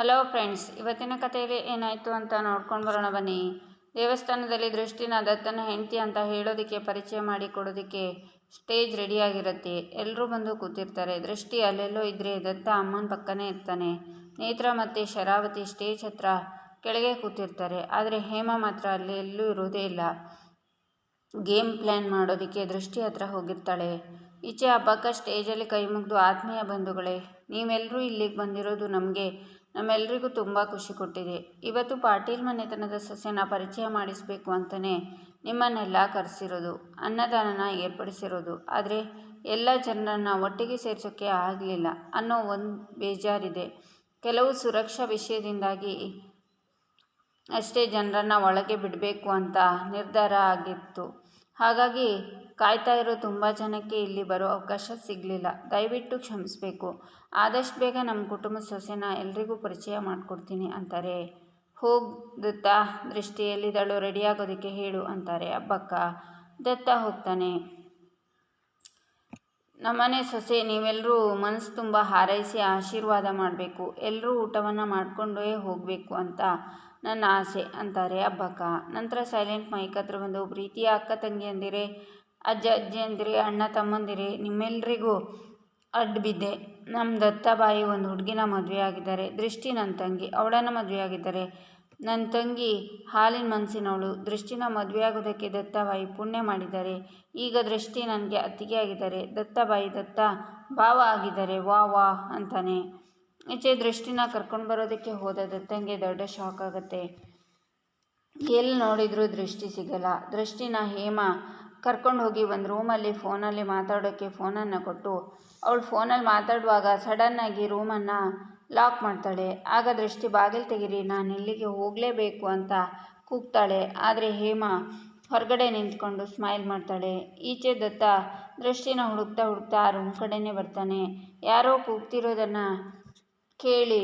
Hello friends, ಇವತ್ತಿನ ಕಥೆಯಲ್ಲಿ ಏನಾಯಿತು ಅಂತ ನೋಡ್ಕೊಂಡು ಬರೋಣ ಬನ್ನಿ. ದೇವಸ್ಥಾನದಲ್ಲಿ ದೃಷ್ಟಿನ ದತ್ತನ ಹೆಂಡತಿ ಅಂತ ಹೇಳೋದಕ್ಕೆ, ಪರಿಚಯ ಮಾಡಿ ಕೊಡೋದಕ್ಕೆ ಸ್ಟೇಜ್ ರೆಡಿಯಾಗಿರುತ್ತೆ ಎಲ್ಲರೂ ಬಂದು ಕೂತಿರ್ತಾರೆ. ದೃಷ್ಟಿ ಅಲ್ಲೆಲ್ಲೋ ಇದ್ದರೆ ದತ್ತ ಅಮ್ಮನ ಪಕ್ಕನೇ ಇರ್ತಾನೆ. ನೇತ್ರ ಮತ್ತು ಶರಾವತಿ ಸ್ಟೇಜ್ ಹತ್ರ ಕೆಳಗೆ ಕೂತಿರ್ತಾರೆ. ಆದರೆ ಹೇಮ ಮಾತ್ರ ಅಲ್ಲಿ ಎಲ್ಲೂ ಇರೋದೇ ಇಲ್ಲ. ಗೇಮ್ ಪ್ಲ್ಯಾನ್ ಮಾಡೋದಕ್ಕೆ ದೃಷ್ಟಿ ಹತ್ರ ಹೋಗಿರ್ತಾಳೆ. ಈಚೆ ಹಬ್ಬಕ್ಕ ಸ್ಟೇಜಲ್ಲಿ ಕೈ ಮುಗಿದು ಆತ್ಮೀಯ ಬಂಧುಗಳೇ ನೀವೆಲ್ಲರೂ ಇಲ್ಲಿಗೆ ಬಂದಿರೋದು ನಮಗೆ, ನಮ್ಮೆಲ್ರಿಗೂ ತುಂಬ ಖುಷಿ ಕೊಟ್ಟಿದೆ. ಇವತ್ತು ಪಾಟೀಲ್ ಮನೆತನದ ಸಸ್ಯನ ಪರಿಚಯ ಮಾಡಿಸಬೇಕು ಅಂತಲೇ ನಿಮ್ಮನ್ನೆಲ್ಲ ಕರೆಸಿರೋದು, ಅನ್ನದಾನನ ಏರ್ಪಡಿಸಿರೋದು. ಆದರೆ ಎಲ್ಲ ಜನರನ್ನು ಒಟ್ಟಿಗೆ ಸೇರಿಸೋಕ್ಕೆ ಆಗಲಿಲ್ಲ ಅನ್ನೋ ಒಂದು ಬೇಜಾರಿದೆ. ಕೆಲವು ಸುರಕ್ಷಾ ವಿಷಯದಿಂದಾಗಿ ಅಷ್ಟೇ ಜನರನ್ನು ಒಳಗೆ ಬಿಡಬೇಕು ಅಂತ ನಿರ್ಧಾರ ಆಗಿತ್ತು. ಹಾಗಾಗಿ ಕಾಯ್ತಾ ಇರೋ ತುಂಬ ಜನಕ್ಕೆ ಇಲ್ಲಿ ಬರೋ ಅವಕಾಶ ಸಿಗಲಿಲ್ಲ. ದಯವಿಟ್ಟು ಕ್ಷಮಿಸಬೇಕು. ಆದಷ್ಟು ಬೇಗ ನಮ್ಮ ಕುಟುಂಬದ ಸೊಸೆನ ಎಲ್ರಿಗೂ ಪರಿಚಯ ಮಾಡಿಕೊಡ್ತೀನಿ ಅಂತಾರೆ. ಹೋಗಿ ದತ್ತ ದೃಷ್ಟಿಯಲ್ಲಿದ್ದಳು ರೆಡಿಯಾಗೋದಕ್ಕೆ ಹೇಳು ಅಂತಾರೆ. ಅಬ್ಬಕ್ಕ, ದತ್ತ ಹೋಗ್ತಾನೆ. ನಮ್ಮನೆ ಸೊಸೆ ನೀವೆಲ್ಲರೂ ಮನಸ್ಸು ತುಂಬ ಹಾರೈಸಿ ಆಶೀರ್ವಾದ ಮಾಡಬೇಕು. ಎಲ್ಲರೂ ಊಟವನ್ನು ಮಾಡಿಕೊಂಡೇ ಹೋಗಬೇಕು ಅಂತ ನನ್ನ ಆಸೆ ಅಂತಾರೆ ಅಬ್ಬಕ್ಕ ನಂತರ ಸೈಲೆಂಟ್ ಮೈಕ್ ಹತ್ರ ಬಂದು, ಪ್ರೀತಿಯ ಅಕ್ಕ ತಂಗಿ ಅಂದಿರೇ, ಅಜ್ಜ, ಅಜ್ಜಿ ಅಂದಿರಿ, ಅಣ್ಣ ತಮ್ಮಂದಿರಿ ನಿಮ್ಮೆಲ್ಲರಿಗೂ ಅಡ್ಡು ಬಿದ್ದೆ. ನಮ್ಮ ದತ್ತಬಾಯಿ ಒಂದು ಹುಡುಗಿನ ಮದುವೆ ಆಗಿದ್ದಾರೆ. ದೃಷ್ಟಿ ನನ್ನ ತಂಗಿ, ಅವಳನ್ನು ಮದುವೆ ಆಗಿದ್ದಾರೆ. ನನ್ನ ತಂಗಿ ಹಾಲಿನ ಮನಸ್ಸಿನವಳು. ದೃಷ್ಟಿನ ಮದುವೆಯಾಗೋದಕ್ಕೆ ದತ್ತಾಬಾಯಿ ಪುಣ್ಯ ಮಾಡಿದ್ದಾರೆ ಈಗ ದೃಷ್ಟಿ ನನಗೆ ಅತ್ತಿಗೆ ಆಗಿದ್ದಾರೆ ದತ್ತಾಬಾಯಿ ದತ್ತ ಭಾವ ಆಗಿದ್ದಾರೆ ವಾ ವಾ ಅಂತಾನೆ. ಈಚೆ ದೃಷ್ಟಿನ ಕರ್ಕೊಂಡು ಬರೋದಕ್ಕೆ ಹೋದ ದತ್ತಂಗೆ ದೊಡ್ಡ ಶಾಕ್ ಆಗುತ್ತೆ. ಎಲ್ಲಿ ನೋಡಿದರೂ ದೃಷ್ಟಿ ಸಿಗಲ್ಲ. ದೃಷ್ಟಿನ ಹೇಮ ಕರ್ಕೊಂಡು ಹೋಗಿ ಒಂದು ರೂಮಲ್ಲಿ ಫೋನಲ್ಲಿ ಮಾತಾಡೋಕ್ಕೆ ಫೋನನ್ನು ಕೊಟ್ಟು, ಅವಳು ಫೋನಲ್ಲಿ ಮಾತಾಡುವಾಗ ಸಡನ್ನಾಗಿ ರೂಮನ್ನು ಲಾಕ್ ಮಾಡ್ತಾಳೆ. ಆಗ ದೃಷ್ಟಿ ಬಾಗಿಲು ತೆಗೀರಿ, ನಾನು ಇಲ್ಲಿಗೆ ಹೋಗಲೇಬೇಕು ಅಂತ ಕೂಗ್ತಾಳೆ. ಆದರೆ ಹೇಮಾ ಹೊರಗಡೆ ನಿಂತ್ಕೊಂಡು ಸ್ಮೈಲ್ ಮಾಡ್ತಾಳೆ. ಈಚೆ ದತ್ತ ದೃಷ್ಟಿನ ಹುಡುಕ್ತಾ ಹುಡುಕ್ತಾ ಆ ರೂಮ್ ಕಡೆನೇ ಬರ್ತಾನೆ. ಯಾರೋ ಕೂಗ್ತಿರೋದನ್ನು ಕೇಳಿ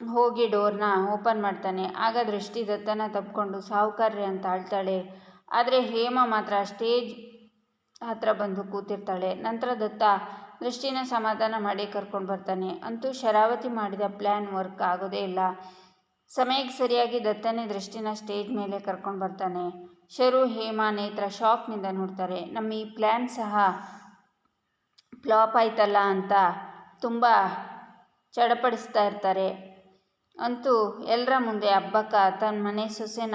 ಹೋಗಿ ಡೋರ್ನ ಓಪನ್ ಮಾಡ್ತಾನೆ. ಆಗ ದೃಷ್ಟಿ ದತ್ತನ ತಪ್ಪಿಕೊಂಡು ಸಾಹುಕಾರ್ಯ ಅಂತ ಆಳ್ತಾಳೆ ಆದರೆ ಹೇಮ ಮಾತ್ರ ಸ್ಟೇಜ್ ಹತ್ರ ಬಂದು ಕೂತಿರ್ತಾಳೆ. ನಂತರ ದತ್ತ ದೃಷ್ಟಿನ ಸಮಾಧಾನ ಮಾಡಿ ಕರ್ಕೊಂಡು ಬರ್ತಾನೆ. ಅಂತೂ ಶರಾವತಿ ಮಾಡಿದ ಪ್ಲ್ಯಾನ್ ವರ್ಕ್ ಆಗೋದೇ ಇಲ್ಲ. ಸಮಯಕ್ಕೆ ಸರಿಯಾಗಿ ದತ್ತನೇ ದೃಷ್ಟಿನ ಸ್ಟೇಜ್ ಮೇಲೆ ಕರ್ಕೊಂಡು ಬರ್ತಾನೆ. ಶರು, ಹೇಮ, ನೇತ್ರ ಶಾಕ್ನಿಂದ ನೋಡ್ತಾರೆ. ನಮ್ಮ ಈ ಪ್ಲ್ಯಾನ್ ಸಹ ಫ್ಲಾಪ್ ಆಯ್ತಲ್ಲ ಅಂತ ತುಂಬ ಚಡಪಡಿಸ್ತಾ ಇರ್ತಾರೆ. ಅಂತೂ ಎಲ್ಲರ ಮುಂದೆ ಹಬ್ಬಕ್ಕ ತನ್ನ ಮನೆ ಸೊಸೆನ